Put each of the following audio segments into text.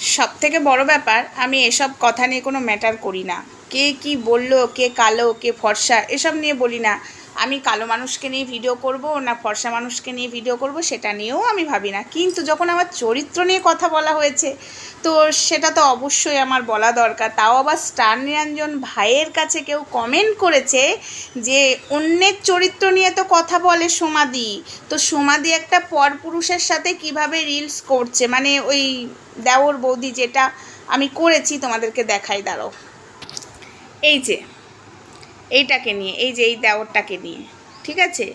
সব থেকে বড় ব্যাপার, আমি এসব কথা নিয়ে কোনো ম্যাটার করি না। কে কি বলল, কে কালো, কে ফর্সা, এসব নিয়ে বলি না। আমি কালো মানুষকে নিয়ে ভিডিও করব না ফর্সা মানুষকে নিয়ে ভিডিও করব সেটা নিয়েও আমি ভাবি না। কিন্তু যখন আমার চরিত্র নিয়ে কথা বলা হয়েছে, তো সেটা তো অবশ্যই আমার বলা দরকার। তাও আবার স্টার নিরঞ্জন ভাইয়ের কাছে কেউ কমেন্ট করেছে যে, অন্যের চরিত্র নিয়ে তো কথা বলে সোমাদি। তো সোমাদি একটা পরপুরুষের সাথে কীভাবে রিলস করছে? মানে ওই দেওর বৌদি যেটা আমি করেছি, তোমাদেরকে দেখাই, দাঁড়াও। এই যে এইটাকে নিয়ে, এই যে এই দেওরটাকে নিয়ে, ঠিক আছে?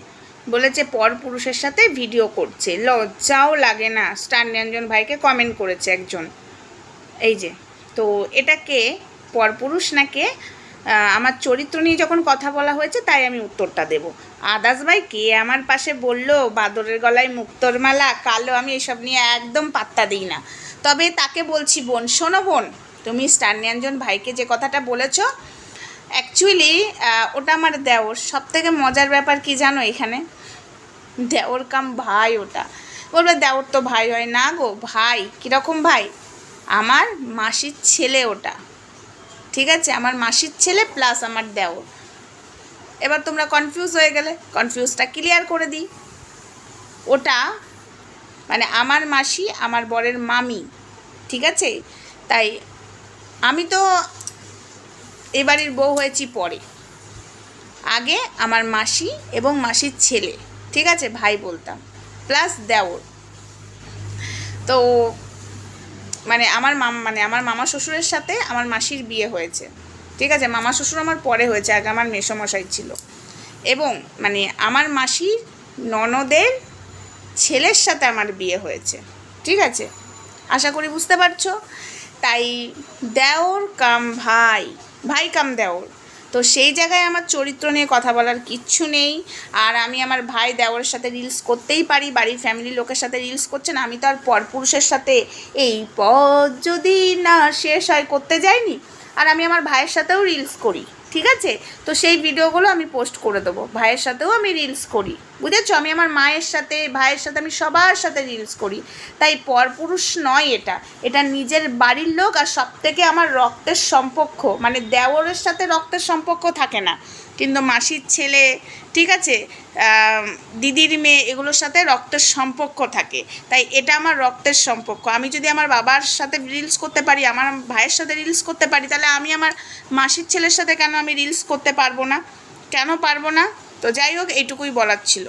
বলেছে পর পুরুষের সাথে ভিডিও করছে। লজ্জাও লাগে না। স্টার নিরঞ্জন ভাইকে কমেন্ট করেছে একজন। এই যে, তো এটাকে পরপুরুষ নাকে আমার চরিত্র নিয়ে যখন কথা বলা হয়েছে, তাই আমি উত্তরটা দেব। আদাস ভাই, কে আমার পাশে বলল, বাদরের গলায় মুক্তর মালা, কালো, আমি এসব নিয়ে একদম পাত্তা দিই না। তবে তাকে বলছি বোন, শোনো বোন, তুমি স্টার নিরঞ্জন ভাইকে যে কথাটা বলেছ অ্যাকচুয়ালি ওটা আমার দেওর। সব থেকে মজার ব্যাপার কি জানো এখানে? দেওর কাম ভাই ওটা। বলবে, দেওর তো ভাই হয় না গো, ভাই। কীরকম ভাই? আমার মাসির ছেলে ওটা। ঠিক আছে? আমার মাসির ছেলে প্লাস আমার দেওর। এবার তোমরা কনফিউজ হয়ে গেলে কনফিউজটা ক্লিয়ার করে দিই। ওটা মানে আমার মাসি, আমার বরের মামি। ঠিক আছে? তাই, আমি তো এ বাড়ির বউ হয়েছি পরে। আগে আমার মাসি এবং মাসির ছেলে, ঠিক আছে? ভাই বলতাম। প্লাস দেওর। তো মানে আমার মাম মানে আমার মামা শ্বশুরের সাথে আমার মাসির বিয়ে হয়েছে। ঠিক আছে? মামা শ্বশুর আমার পরে হয়েছে, আগে আমার মেসমশাই ছিল। এবং মানে আমার মাসির ননদের ছেলের সাথে আমার বিয়ে হয়েছে। ঠিক আছে? আশা করি বুঝতে পারছ? তাই দেওর কাম ভাই ভাই কাম দেওর। তো সেই জায়গায় আমার চরিত্র নিয়ে কথা বলার কিচ্ছু নেই। আর আমি আমার ভাই দেওয়ার সাথে রিলস করতেই পারি, বাড়ির ফ্যামিলির লোকের সাথে রিলস করছে না, আমি তো আর পরপুরুষের সাথে এই পথ যদি না শেষ হয়, করতে যাইনি। আর আমি আমার ভাইয়ের সাথেও রিলস করি। ঠিক আছে? তো সেই ভিডিওগুলো আমি পোস্ট করে দেবো। ভাইয়ের সাথেও আমি রিলস করি। বুঝেছ? আমি আমার মায়ের সাথে, ভাইয়ের সাথে আমি সবার সাথে রিলস করি। তাই পরপুরুষ নয় এটা। এটা নিজের বাড়ির লোক আর সব থেকে আমার রক্তের সম্পর্ক। মানে দেওরের সাথে রক্তের সম্পর্ক থাকে না। কিন্তু মাসির ছেলে, ঠিক আছে দিদির মেয়ে এগুলোর সাথে রক্তের সম্পর্ক থাকে। তাই এটা আমার রক্তের সম্পর্ক। আমি যদি আমার বাবার সাথে রিলস করতে পারি, আমার ভাইয়ের সাথে রিলস করতে পারি, তাহলে আমি আমার মাসির ছেলের সাথে কেন আমি রিলস করতে পারব না? কেন পারব না? তো যাই হোক, এইটুকুই বলার ছিল।